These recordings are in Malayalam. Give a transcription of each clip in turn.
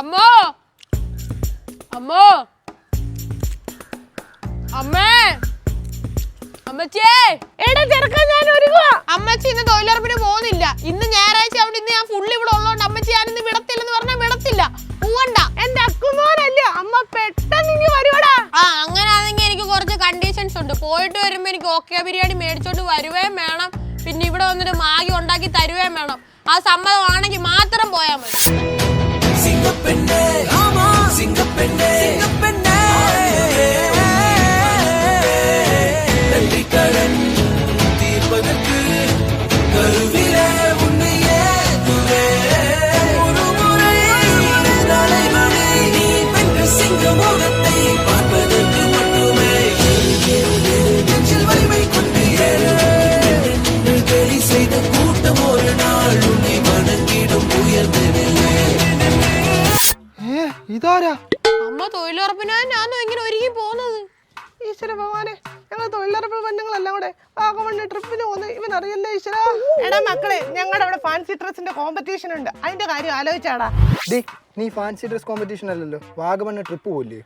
അമ്മോ. അമ്മോ. അമ്മേ. അമ്മച്ചിയേ. എടാ ചെറുക്കൻ ഞാൻ ഒരുങ്ങുവാ. അമ്മച്ചി ഇന്ന് തൊഴിലുറപ്പിന് പോകുന്നില്ല. ഇന്ന് ഞായറാഴ്ച അവിടെ ഇന്ന് ഞാൻ ഫുള്ള് ഇവിടെ ഉള്ളതുകൊണ്ട് അമ്മച്ചി ഞാൻ ഇന്ന് വിടത്തില്ലെന്ന് പറഞ്ഞാൽ വിടത്തില്ല. പോവണ്ട. എന്റെ അക്കുമോനല്ലേ? അമ്മ പെട്ടെന്ന് ഇനി വരുവാടാ. ആ അങ്ങനെയാണെങ്കിൽ എനിക്ക് കുറച്ച് കണ്ടീഷൻസ് ഉണ്ട്. പോയിട്ട് വരുമ്പോ എനിക്ക് ഓക്കെ ബിരിയാണി മേടിച്ചോണ്ട് വരുവേം വേണം. പിന്നെ ഇവിടെ വന്നിട്ട് മാഗി ഉണ്ടാക്കി തരുവേം വേണം. ആ സമ്മതമാണെങ്കിൽ മാത്രം പോയാൽ മതി. சிங்கப்பெண்ணே சிங்கப்பெண்ணே അമ്മ തൊഴിലുറപ്പിനാ ഞാനും ഇങ്ങനെ ഒരുങ്ങി പോകുന്നത്? ഈശ്വര ഭഗവാനെ ഞങ്ങൾ തൊഴിലുറപ്പ് പെണ്ണുങ്ങളെല്ലാം കൂടെ വാഗമണ്ണ ട്രിപ്പിന് പോകുന്നു ഇവൻ അറിയല്ലേ ഈശ്വര? എടാ മക്കളെ ഞങ്ങളുടെ അവിടെ ഫാൻസി ഡ്രസ്സിന്റെ കോമ്പറ്റീഷൻ ഉണ്ട്. അതിന്റെ കാര്യം ആലോചിച്ചാടാ. ഡേ നീ ഫാൻസി ഡ്രസ് കോമ്പറ്റീഷൻ അല്ലല്ലോ. വാഗമണ്ണ ട്രിപ്പ് പോയില്ലേ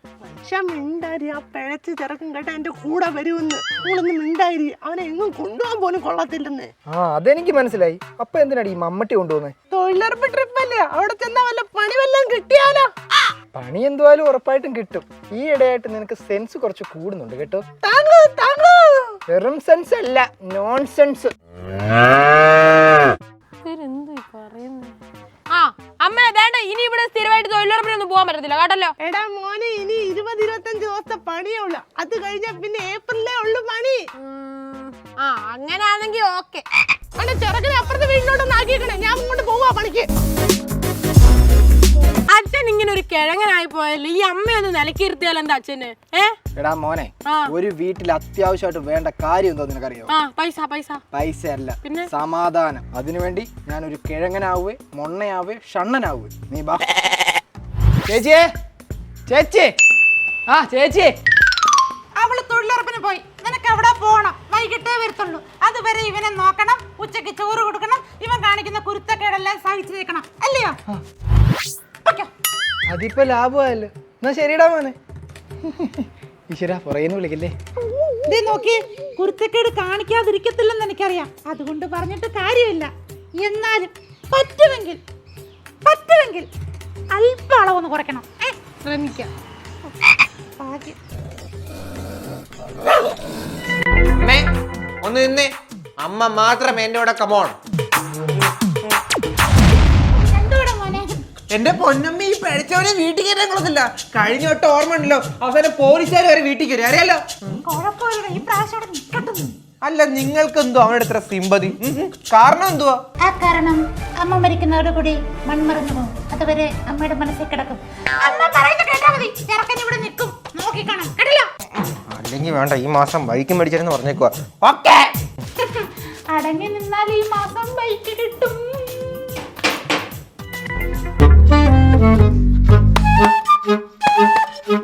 മിണ്ടാരി ആ പിഴച്ച് ചെറുക്കും കേട്ട എന്റെ കൂടെ വരുമെന്ന്. നിങ്ങളൊന്ന് മിണ്ടായിരി അവനെ എങ്ങും കൊണ്ടുപോകാൻ പോലും കൊള്ളത്തില്ലെന്ന്. ആ അതെനിക്ക് മനസ്സിലായി. അപ്പൊ എന്തിനാടി ഈ മമ്മട്ടി കൊണ്ടുപോകുന്നത് തൊഴിലുറപ്പ് ട്രിപ്പ് അല്ലേ? അവിടെ ചെന്നാ വല്ല പണി വല്ലതും കിട്ടിയാലോ? പണി എന്തുവായാലും ഉറപ്പായിട്ടും കിട്ടും. ഈ ഇടയായിട്ട് നിനക്ക് സെൻസ് കുറച്ച് കൂടുന്നുണ്ട് കേട്ടോ. താങ്ക് താങ്ക് വെറും സെൻസ് അല്ല നോൺ സെൻസ്? ആ അമ്മ വേണ്ട ഇനി ഇവിടെ സ്ഥിരമായിട്ട് തൊഴിലുറപ്പിനൊന്നും പോകാൻ പറ്റത്തില്ല കേട്ടല്ലോ? എടാ മോനെ ഇനി ഇരുപത് ഇരുപത്തഞ്ച് ദിവസത്തെ പണിയേ ഉള്ളു. അത് കഴിഞ്ഞാ പിന്നെ ഏപ്രിലേ ഉള്ളു പണി. ആ അങ്ങനെയാണെങ്കിൽ ഓക്കെ ചെറുക്കനെ അപ്പുറത്തെ വീട്ടിലോട്ടൊന്ന് ആക്കിയേക്കണേ. ഞാൻ ഇങ്ങോട്ട് പോവാ പണിക്ക്. അച്ഛൻ ഇങ്ങനെ ഒരു കിഴങ്ങനായി പോയല്ലോ ഈ അമ്മയൊന്ന് നിലക്കിരുത്തിയാൽ എന്താ അച്ഛന്? ഏ? എടാ മോനെ ആ. ഒരു വീട്ടിൽ അത്യാവശ്യമായിട്ട് വേണ്ട കാര്യം എന്തോ നിനക്കറിയോ? ആ പൈസ പൈസ. പൈസ അല്ല പിന്നെ? സമാധാനം. അതിനുവേണ്ടി ഞാൻ ഒരു കിഴങ്ങനാവുകയെ മൊണ്ണയാവുകയെ ഷണ്ണനാവുകയെ നീ ബാ ചേച്ചിയേ ചേച്ചി. ആ ചേച്ചി. അവൾ തൊഴിലുറപ്പിന് പോയി. നിനക്ക് അവിടെ പോകണം വൈകിട്ടേ വരത്തുള്ളൂ. അതുവരെ ഇവനെ നോക്കണം ഉച്ചയ്ക്ക് ചോറ് കൊടുക്കണം ഇവൻ കാണിക്കുന്ന കുരുത്തക്കേടെല്ലാം സഹിച്ചു നിൽക്കണം. അല്ലയോ. അതിപ്പോ ലാഭമായല്ലോ. എന്നാ ശരിടാ മോനെ. ഈശ്വര പുറകെന്ന് വിളിക്കില്ലേ? ദേ നോക്കി കുരുത്തക്കേട് കാണിക്കാതിരിക്കത്തില്ലെന്ന് എനിക്കറിയാം. അതുകൊണ്ട് പറഞ്ഞിട്ട് കാര്യമില്ല. എന്നാലും പറ്റുമെങ്കിൽ പറ്റുമെങ്കിൽ അല്പ അളവൊന്ന് കുറയ്ക്കണം. ശ്രമിക്കാം. ഭാഗ്യം. അമ്മേ ഒന്ന് നിന്നേ. അമ്മ മാത്രം എന്നോടൊക്കെ കൂടെ കമോൺ എന്റെ പൊന്നമ്മ ഈ പഴച്ചവരെ വീട്ടിൽ കയറ്റാൻ കൊള്ളത്തില്ല. കഴിഞ്ഞ തൊട്ട് ഓർമ്മ ഉണ്ടല്ലോ അവസാനം പോലീസുകാർ വരെ വീട്ടിൽ കയറി. അറിയാലോ? കുഴപ്പമില്ല ഈ പ്രാവശ്യം അവിടെ നിൽക്കട്ടെ അല്ല നിങ്ങൾക്ക് എന്തോ അവനോട് ഇത്ര സിമ്പതി? കാരണം എന്തുവാ? ആ കാരണം അമ്മ മരിക്കുന്നവരുടെ കൂടി മൺമറന്നു പോകും. അതുവരെ അമ്മയുടെ മനസ്സിൽ കിടക്കും. അമ്മ പറയുന്നത് കേട്ടാ മതി. ചെറുക്കൻ ഇവിടെ നിൽക്കും. നോക്കിക്കാണാം കേട്ടില്ല അല്ലെങ്കിൽ വേണ്ട ഈ മാസം ബൈക്ക് മേടിച്ചെന്ന് പറഞ്ഞേക്കുവാ. ഓക്കെ! അടങ്ങി നിന്നാൽ ഈ മാസം ബൈക്ക് കിട്ടും.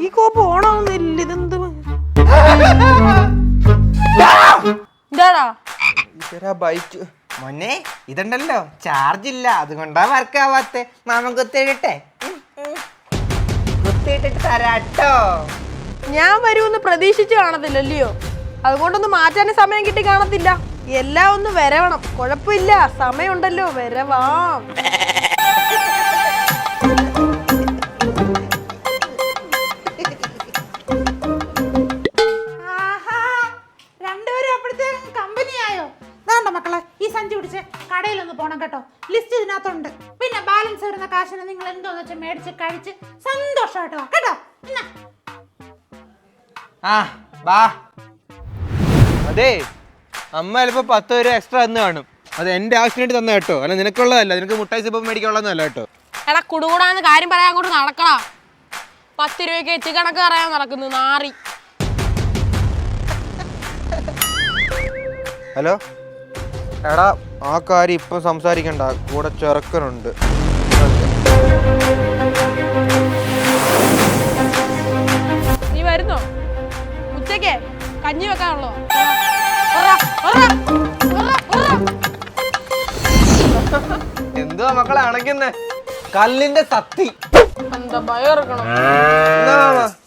ഈ കോപ്പ് ഇതെന്ത്? ബൈക്ക് മോനെ ഇതുണ്ടല്ലോ. ചാർജ് ഇല്ല. അതുകൊണ്ടാ വർക്ക് ആവാത്തെ. മാമൻ കുത്തിയിട്ടെ കുത്തിയിട്ടിട്ട് തരാട്ടോ. ഞാൻ വരുമെന്ന് പ്രതീക്ഷിച്ച് കാണത്തില്ലല്ലയോ? അതുകൊണ്ടൊന്നും മാറ്റാൻ സമയം കിട്ടി കാണത്തില്ല. എല്ലാം ഒന്ന് വരവണം. കുഴപ്പമില്ല. സമയമുണ്ടല്ലോ. വരവാം. കടയിലൊന്ന് പോണം കേട്ടോ. ലിസ്റ്റ് ഇതിനകത്തുണ്ട്. പിന്നെ ബാലൻസ് വരുന്ന കാശിന് നിങ്ങൾ എന്തോന്ന് വെച്ചാൽ മേടിച്ച് കഴിച്ച് സന്തോഷമായിട്ടോ കേട്ടോ? ആ ബാ. അതെ അമ്മ ചിലപ്പോ പത്ത് രൂപ എക്സ്ട്രാ തന്നു കാണും. അത് എന്റെ ആവശ്യമായിട്ട് വേണ്ടി തന്ന കേട്ടോ. അല്ല നിനക്കുള്ളതല്ല. നിനക്ക് മുട്ടായി സിപ്പം മേടിക്കാനുള്ളതല്ല കേട്ടോ. എടാ കുടുകൂടാന്ന് കാര്യം പറയാൻ അങ്ങോട്ട് നടക്കടാ. പത്ത് രൂപയ്ക്ക് എത്തി കണക്ക് പറയാൻ നടക്കുന്നു നാറി. ഹലോ? എടാ ആ കാര്യം ഇപ്പം സംസാരിക്കണ്ട. കൂടെ ചെറുക്കനുണ്ട്. നീ വരുന്നോ? ഉച്ചക്കേ കഞ്ഞി വെക്കാനുള്ളോ? എന്തുവാ മക്കളെ അണയ്ക്കുന്നേ? കല്ലിന്റെ സത്തി എന്താ ഭയം ഇറക്കണം?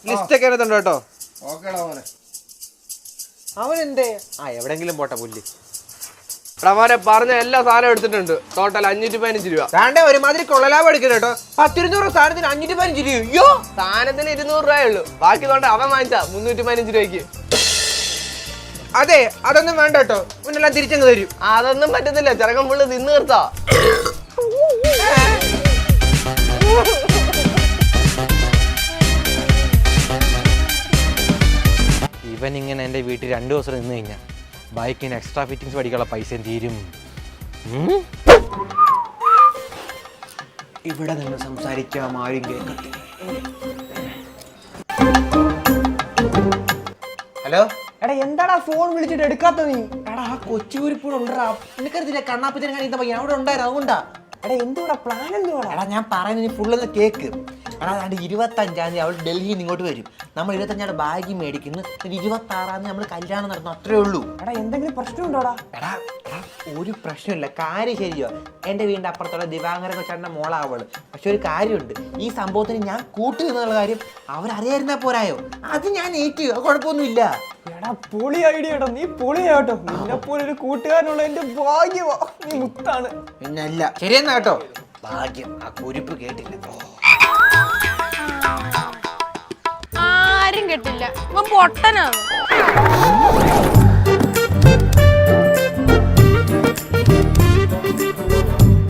ലിസ്റ്റ് ഒക്കെ അതിനകത്തുണ്ട് കേട്ടോ. ഓക്കേടാ മോനെ. അവൻ എന്തേ ആ എവിടെങ്കിലും പോട്ടെ പുല്ല്. എടാ പറഞ്ഞ എല്ലാ സാധനം എടുത്തിട്ടുണ്ട്. ടോട്ടൽ അഞ്ഞൂറ്റി പതിനഞ്ച് രൂപ. താണ്ടേ ഒരുമാതിരി കൊള്ളലാഭം എടുക്കണം കേട്ടോ. പത്തിരുന്നൂറ് സാധനത്തിന് അഞ്ഞൂറ്റി പതിനഞ്ച് രൂപ അയ്യോ സാധനത്തിന് ഇരുന്നൂറ് രൂപയേ ഉള്ളൂ. ബാക്കി തോട്ടെ അവൻ വാങ്ങിച്ച മുന്നൂറ്റി പതിനഞ്ച് രൂപയ്ക്ക്. അതെ അതൊന്നും വേണ്ട കേട്ടോ. മുന്നെല്ലാം തിരിച്ചങ്ങ് തരും. അതൊന്നും പറ്റുന്നില്ല ചിറകം പുള്ളി തിന്നു തീർത്താ. ഇവൻ ഇങ്ങനെ എന്റെ വീട്ടിൽ രണ്ടു ദിവസം നിന്ന് കഴിഞ്ഞാൽ ബൈക്കിന് എക്സ്ട്രാ ഫിറ്റിങ്സ് പഠിക്കാനുള്ള പൈസയും തീരും ഇവിടെ നിന്ന് സംസാരിക്കാം ആരും കേൾക്കത്തില്ല ഹലോ? എടാ എന്താടാ ഫോൺ വിളിച്ചിട്ട് എടുക്കാത്ത നീ? എടാ ആ കൊച്ചുകുരിപ്പൂടെ ഉണ്ടാ നിനക്കറിയില്ല കണ്ണാപ്പത്തിന് കാണിക്കുന്ന പയ്യൻ? അവിടെ ഉണ്ടായിരുന്നു അതുകൊണ്ടാ. എടാ എന്തുകൂടാ പ്ലാൻ എന്തുകൂടാ എടാ ഞാൻ പറയുന്നത് ഫുള്ളൊന്ന് കേക്ക്. എടാ അത് ഇരുപത്തഞ്ചാം തീയതി അവൾ ഡൽഹിയിൽ നിന്ന് ഇങ്ങോട്ട് വരും. നമ്മൾ ഇരുപത്തഞ്ചാം ബാഗ് മേടിക്കുന്നു. ഇരുപത്തി ആറാം തീയതി നമ്മൾ കല്യാണം നടന്നു അത്രേ ഉള്ളൂ. എടാ എന്തെങ്കിലും പ്രശ്നമുണ്ടോടാ എടാ? ഒരു പ്രശ്നമില്ല കാര്യം ശരിയോ എന്റെ വീടിന്റെ അപ്പുറത്തുള്ള ദിവാങ്കര കൊച്ചാന്റെ മോളാവൾ. പക്ഷെ ഒരു കാര്യമുണ്ട്. ഈ സംഭവത്തിന് ഞാൻ കൂട്ടു എന്നുള്ള കാര്യം അവരറിയായിരുന്നാ പോരായോ? അത് ഞാൻ ഏറ്റു. കുഴപ്പമൊന്നുമില്ല. എടാ പൊളി ഐഡിയ നീ പൊളിയാട്ടോ. നിന്നെ പോലെ ഒരു കൂട്ടുകാരനുള്ള എന്റെ നീ മുത്താണ്. പിന്നല്ല. ശരിയെന്നാ കേട്ടോ. ഭാഗ്യം. ആ കുരിപ്പ് കേട്ടില്ല. ആരും കെട്ടില്ല. പൊട്ടനാണ്